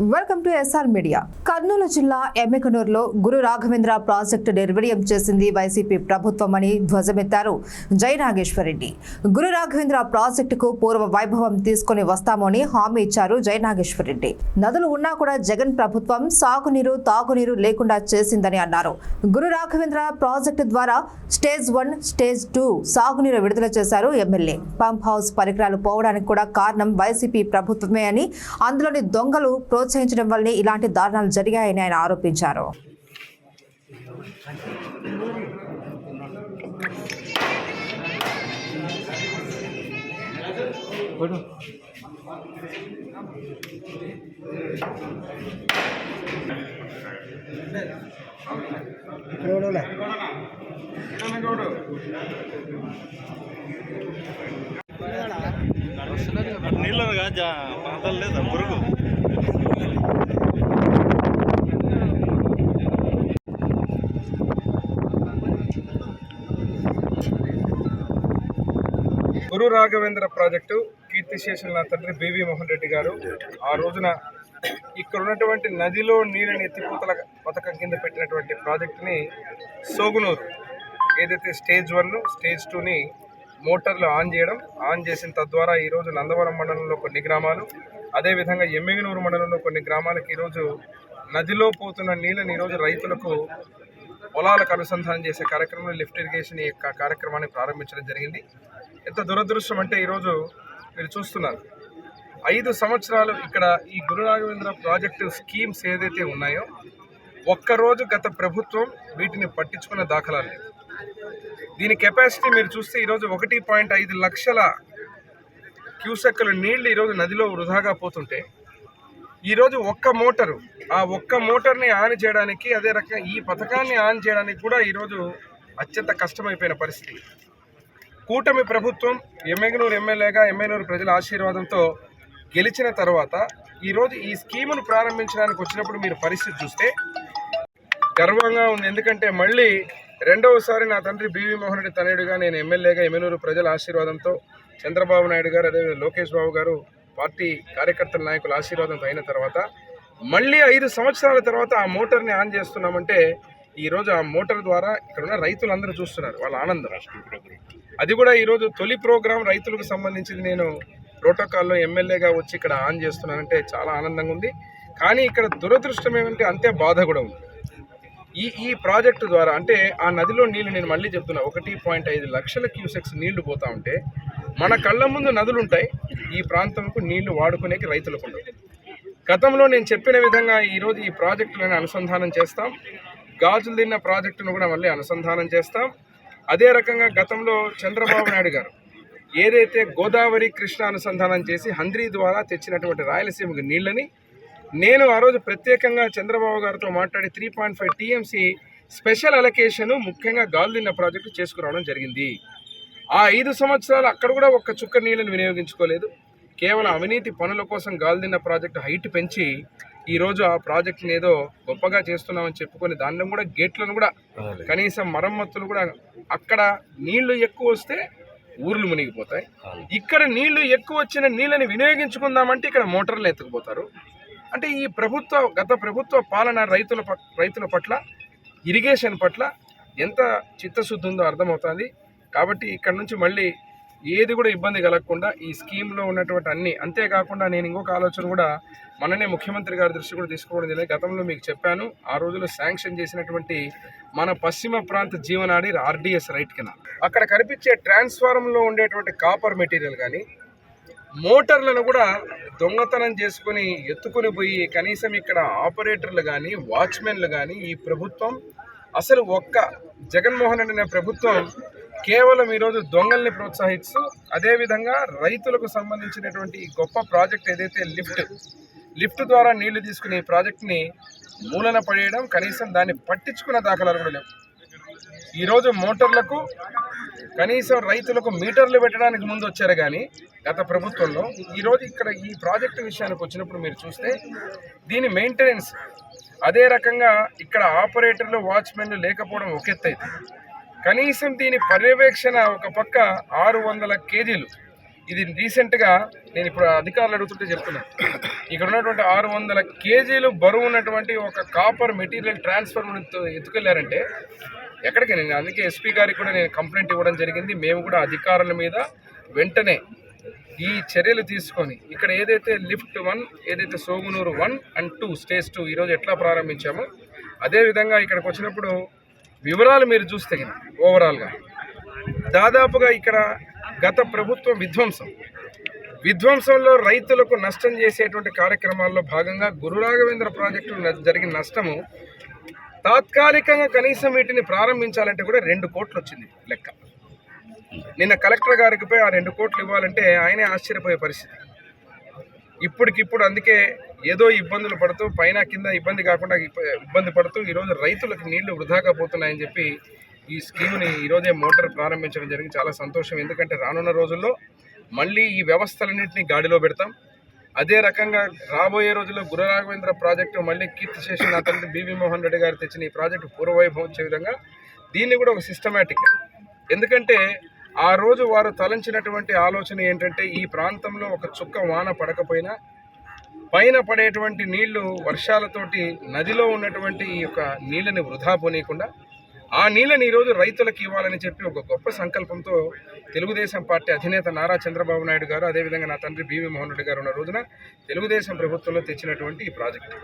Welcome to SR Media. Kurnool జిల్లా ఎమ్మెకనూరులో గురు Raghavendra project నిర్వీర్యం చేసింది వైసీపీ ప్రభుత్వం అని ధ్వజమెత్తారు జై నాగేశ్వరరెడ్డి గురు రాఘవేంద్ర ప్రాజెక్టుకు పూర్వ వైభవం తీసుకుని వస్తామని హామీ ఇచ్చారు జై నాగేశ్వరరెడ్డి నదులు ఉన్నా కూడా జగన్ ప్రభుత్వం సాగునీరు తాగునీరు లేకుండా చేసిందని అన్నారు. గురు రాఘవేంద్ర ప్రాజెక్టు ద్వారా స్టేజ్ వన్ స్టేజ్ టూ సాగునీరు విడుదల చేశారు ఎమ్మెల్యే. పంప్ హౌస్ పరికరాలు పోవడానికి కూడా కారణం వైసీపీ ప్రభుత్వమే అని అందులోని దొంగలు ప్రోత్సహించడం వల్లే ఇలాంటి దారుణాలు జరిగాయని ఆయన ఆరోపించారు. నీళ్ళగా జా పాతలు లేదా పురుగు గురు రాఘవేంద్ర ప్రాజెక్టు కీర్తిశేషులు నా తండ్రి బీవీ మోహన్ రెడ్డి గారు. ఆ రోజున ఇక్కడ ఉన్నటువంటి నదిలో నీళ్ళని ఎత్తిపోతల పథకం కింద పెట్టినటువంటి ప్రాజెక్టుని సోగునూరు ఏదైతే స్టేజ్ వన్ స్టేజ్ టూని మోటార్లు ఆన్ చేయడం ఆన్ చేసిన తద్వారా ఈరోజు నందవరం మండలంలో కొన్ని గ్రామాలు అదేవిధంగా ఎమ్మిగనూరు మండలంలో కొన్ని గ్రామాలకు ఈరోజు నదిలో పోతున్న నీళ్ళని ఈరోజు రైతులకు పొలాలకు అనుసంధానం చేసే కార్యక్రమంలో లిఫ్ట్ ఇరిగేషన్ ఈ యొక్క కార్యక్రమాన్ని ప్రారంభించడం జరిగింది. ఎంత దురదృష్టం అంటే ఈరోజు మీరు చూస్తున్నారు. ఐదు సంవత్సరాలు ఇక్కడ ఈ గురు రాఘవేంద్ర ప్రాజెక్టు స్కీమ్స్ ఏదైతే ఉన్నాయో ఒక్కరోజు గత ప్రభుత్వం వీటిని పట్టించుకున్న దాఖలాలు లేదు. దీని కెపాసిటీ మీరు చూస్తే ఈరోజు ఒకటి పాయింట్ ఐదు లక్షల క్యూసెక్కుల నీళ్ళు ఈరోజు నదిలో వృధాగా పోతుంటే ఈరోజు ఒక్క మోటారు ఆ ఒక్క మోటార్ని ఆన్ చేయడానికి అదే రకంగా ఈ పథకాన్ని ఆన్ చేయడానికి కూడా ఈరోజు అత్యంత కష్టమైపోయిన పరిస్థితి. కూటమి ప్రభుత్వం ఎమ్మెగనూరు ఎమ్మెల్యేగా ఎమ్మెనూరు ప్రజల ఆశీర్వాదంతో గెలిచిన తర్వాత ఈరోజు ఈ స్కీమును ప్రారంభించడానికి వచ్చినప్పుడు మీరు పరిస్థితి చూస్తే గర్వంగా ఉంది. ఎందుకంటే మళ్ళీ రెండవసారి నా తండ్రి బివి మోహన్ రెడ్డి తనయుడిగా నేను ఎమ్మెల్యేగా ఎమ్మెనూరు ప్రజల ఆశీర్వాదంతో చంద్రబాబు నాయుడు గారు అదే లోకేష్ బాబు గారు పార్టీ కార్యకర్తల నాయకుల ఆశీర్వాదంతో అయిన తర్వాత మళ్ళీ ఐదు సంవత్సరాల తర్వాత ఆ మోటార్ని ఆన్ చేస్తున్నామంటే ఈరోజు ఆ మోటార్ ద్వారా ఇక్కడ ఉన్న రైతులందరూ చూస్తున్నారు వాళ్ళ ఆనందం. అది కూడా ఈరోజు తొలి ప్రోగ్రాం రైతులకు సంబంధించింది. నేను ప్రోటోకాల్లో ఎమ్మెల్యేగా వచ్చి ఇక్కడ ఆన్ చేస్తున్నానంటే చాలా ఆనందంగా ఉంది. కానీ ఇక్కడ దురదృష్టం ఏమంటే అంతే బాధ కూడా ఉంది. ఈ ఈ ప్రాజెక్టు ద్వారా అంటే ఆ నదిలో నీళ్ళు నేను మళ్ళీ చెప్తున్నా ఒకటి పాయింట్ ఐదు లక్షల క్యూసెక్స్ నీళ్ళు పోతా ఉంటే మన కళ్ళ ముందు నదులు ఉంటాయి ఈ ప్రాంతంకు నీళ్ళు వాడుకునేకి రైతులకు ఉండవు. గతంలో నేను చెప్పిన విధంగా ఈరోజు ఈ ప్రాజెక్టులను అనుసంధానం చేస్తాం. గాజులు తిన్న ప్రాజెక్టును కూడా మళ్ళీ అనుసంధానం చేస్తాం. అదే రకంగా గతంలో చంద్రబాబు నాయుడు గారు ఏదైతే గోదావరి కృష్ణ అనుసంధానం చేసి హంద్రీ ద్వారా తెచ్చినటువంటి రాయలసీమకు నీళ్ళని నేను ఆ రోజు ప్రత్యేకంగా చంద్రబాబు గారితో మాట్లాడి three point five TMC special allocation ముఖ్యంగా గాల్దిన్న ప్రాజెక్టు చేసుకురావడం జరిగింది. ఆ ఐదు సంవత్సరాలు అక్కడ కూడా ఒక్క చుక్క నీళ్ళని వినియోగించుకోలేదు. కేవలం అవినీతి పనుల కోసం గాల్దిన్న ప్రాజెక్టు హైట్ పెంచి ఈరోజు ఆ ప్రాజెక్టుని ఏదో గొప్పగా చేస్తున్నామని చెప్పుకొని దానిలో కూడా గేట్లను కూడా కనీసం మరమ్మతులు కూడా అక్కడ నీళ్ళు ఎక్కువ వస్తే ఊర్లు మునిగిపోతాయి. ఇక్కడ నీళ్ళు ఎక్కువ వచ్చిన నీళ్ళని వినియోగించుకుందామంటే ఇక్కడ మోటార్లు ఎత్తుకుపోతారు. అంటే ఈ ప్రభుత్వ గత ప్రభుత్వ పాలన రైతుల రైతుల పట్ల ఇరిగేషన్ పట్ల ఎంత చిత్తశుద్ధి ఉందో అర్థమవుతుంది. కాబట్టి ఇక్కడ నుంచి మళ్ళీ ఏది కూడా ఇబ్బంది కలగకుండా ఈ స్కీమ్లో ఉన్నటువంటి అన్ని అంతేకాకుండా నేను ఇంకొక ఆలోచన కూడా మననే ముఖ్యమంత్రి గారి దృష్టి కూడా తీసుకోవడం జరిగింది. గతంలో మీకు చెప్పాను ఆ రోజుల్లో శాంక్షన్ చేసినటువంటి మన పశ్చిమ ప్రాంత జీవనాడి ఆర్డిఎస్ రైట్ కింద. అక్కడ కనిపించే ట్రాన్స్ఫార్మర్లో ఉండేటువంటి కాపర్ మెటీరియల్ కానీ మోటార్లను కూడా దొంగతనం చేసుకుని ఎత్తుకుని పోయి కనీసం ఇక్కడ ఆపరేటర్లు కానీ వాచ్మెన్లు కానీ ఈ ప్రభుత్వం అసలు ఒక్క జగన్మోహన్ రెడ్డి అనే ప్రభుత్వం కేవలం ఈరోజు దొంగల్ని ప్రోత్సహిస్తూ అదేవిధంగా రైతులకు సంబంధించినటువంటి గొప్ప ప్రాజెక్ట్ ఏదైతే లిఫ్ట్ లిఫ్ట్ ద్వారా నీళ్ళు తీసుకునే ఈ ప్రాజెక్ట్ని మూలన పడేయడం కనీసం దాన్ని పట్టించుకున్న దాఖలాలు కూడా లేవు. ఈరోజు మోటార్లకు కనీసం రైతులకు మీటర్లు పెట్టడానికి ముందు వచ్చారు కానీ గత ప్రభుత్వంలో ఈరోజు ఇక్కడ ఈ ప్రాజెక్టు విషయానికి వచ్చినప్పుడు మీరు చూస్తే దీని మెయింటెనెన్స్ అదే రకంగా ఇక్కడ ఆపరేటర్లు వాచ్మెన్లు లేకపోవడం ఒక ఎత్తు అయితే. కనీసం దీని పర్యవేక్షణ ఒక పక్క ఆరు వందల కేజీలు. ఇది రీసెంట్గా నేను ఇప్పుడు అధికారులు అడుగుతుంటే చెప్తున్నాను ఇక్కడ ఉన్నటువంటి ఆరు వందల కేజీలు బరువు ఉన్నటువంటి ఒక కాపర్ మెటీరియల్ ట్రాన్స్ఫర్ ఎత్తుకెళ్ళారంటే ఎక్కడికి నేను అందుకే ఎస్పీ గారికి కూడా నేను కంప్లైంట్ ఇవ్వడం జరిగింది. మేము కూడా అధికారుల మీద వెంటనే ఈ చర్యలు తీసుకొని ఇక్కడ ఏదైతే లిఫ్ట్ వన్ ఏదైతే Sogunuru one and two stage two ఈరోజు ఎట్లా ప్రారంభించామో అదేవిధంగా ఇక్కడికి వచ్చినప్పుడు వివరాలు మీరు చూస్తే ఓవరాల్గా దాదాపుగా ఇక్కడ గత ప్రభుత్వం విధ్వంసం. విధ్వంసంలో రైతులకు నష్టం చేసేటువంటి కార్యక్రమాల్లో భాగంగా గురు రాఘవేంద్ర ప్రాజెక్టు జరిగిన నష్టము తాత్కాలికంగా కనీసం వీటిని ప్రారంభించాలంటే కూడా రెండు కోట్లు వచ్చింది లెక్క. నిన్న కలెక్టర్ గారికి పోయి ఆ రెండు కోట్లు ఇవ్వాలంటే ఆయనే ఆశ్చర్యపోయే పరిస్థితి. ఇప్పటికిప్పుడు అందుకే ఏదో ఇబ్బందులు పడుతూ పైన కింద ఇబ్బంది కాకుండా ఇబ్బంది పడుతూ ఈరోజు రైతులకు నీళ్ళు వృధాగా పోతున్నాయని చెప్పి ఈ స్కీమ్ని ఈరోజే మోటార్ ప్రారంభించడం జరిగింది. చాలా సంతోషం. ఎందుకంటే రానున్న రోజుల్లో మళ్ళీ ఈ వ్యవస్థలన్నింటినీ గాడిలో పెడతాం. అదే రకంగా రాబోయే రోజుల్లో గురు రాఘవేంద్ర ప్రాజెక్టు మళ్ళీ కీర్తి చేసిన అతని బీవీ మోహన్ రెడ్డి గారు తెచ్చిన ఈ ప్రాజెక్టు పూర్వవైభవం వచ్చే విధంగా దీన్ని కూడా ఒక సిస్టమేటిక్ ఎందుకంటే ఆ రోజు వారు తలంచినటువంటి ఆలోచన ఏంటంటే ఈ ప్రాంతంలో ఒక చుక్క వాన పడకపోయినా పైన పడేటువంటి నీళ్ళు వర్షాలతోటి నదిలో ఉన్నటువంటి ఈ యొక్క నీళ్ళని వృధా పోనీయకుండా ఆ నీళ్ళని ఈరోజు రైతులకు ఇవ్వాలని చెప్పి ఒక గొప్ప సంకల్పంతో తెలుగుదేశం పార్టీ అధినేత నారా చంద్రబాబు నాయుడు గారు అదేవిధంగా నా తండ్రి బీవీ మోహన్ రెడ్డి గారు ఉన్న రోజున తెలుగుదేశం ప్రభుత్వంలో తెచ్చినటువంటి ఈ ప్రాజెక్టు.